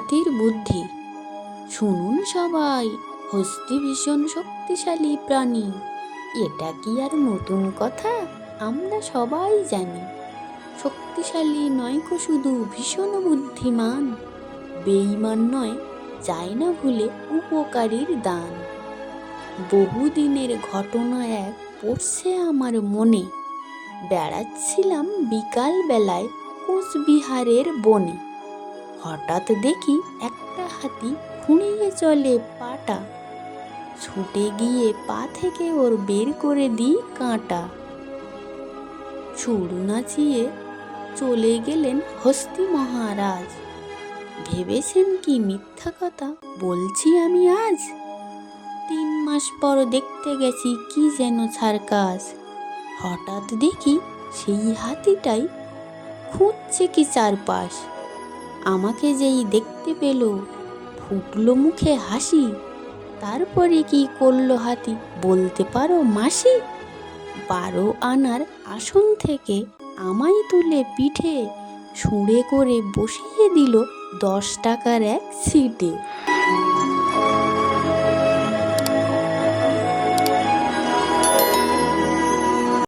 হাতির বুদ্ধি। শুনুন সবাই, হস্তি ভীষণ শক্তিশালী প্রাণী। এটা কি আর নতুন কথা? আমরা সবাই জানি। শক্তিশালী নয়কো শুধু ভীষণ বুদ্ধিমান। বেইমান নয়, যায় না ভুলে উপকারীর দান। বহুদিনের ঘটনা এক পড়ছে আমার মনে। বেড়াচ্ছিলাম বিকাল বেলায় কোচবিহারের বনে। হঠাৎ দেখি একটা হাতি খুঁড়িয়ে চলে পাটা। ছুটে গিয়ে পা থেকে ওর বের করে দিই কাঁটা। সুর নাচিয়ে চলে গেলেন হস্তি মহারাজ। ভেবেছেন কি মিথ্যা কথা বলছি আমি আজ? তিন মাস পর দেখতে গেছি কি যেন সার্কাস হঠাৎ দেখি সেই হাতিটাই খুঁজছে কি চারপাশ। আমাকে যেই দেখতে পেল, ফুটলো মুখে হাসি। তারপরে কি করল হাতি, বলতে পারো মাসি? বারো আনার আসন থেকে আমায় তুলে পিঠে সুঁড়ে করে বসিয়ে দিল দশ টাকার এক সিটে।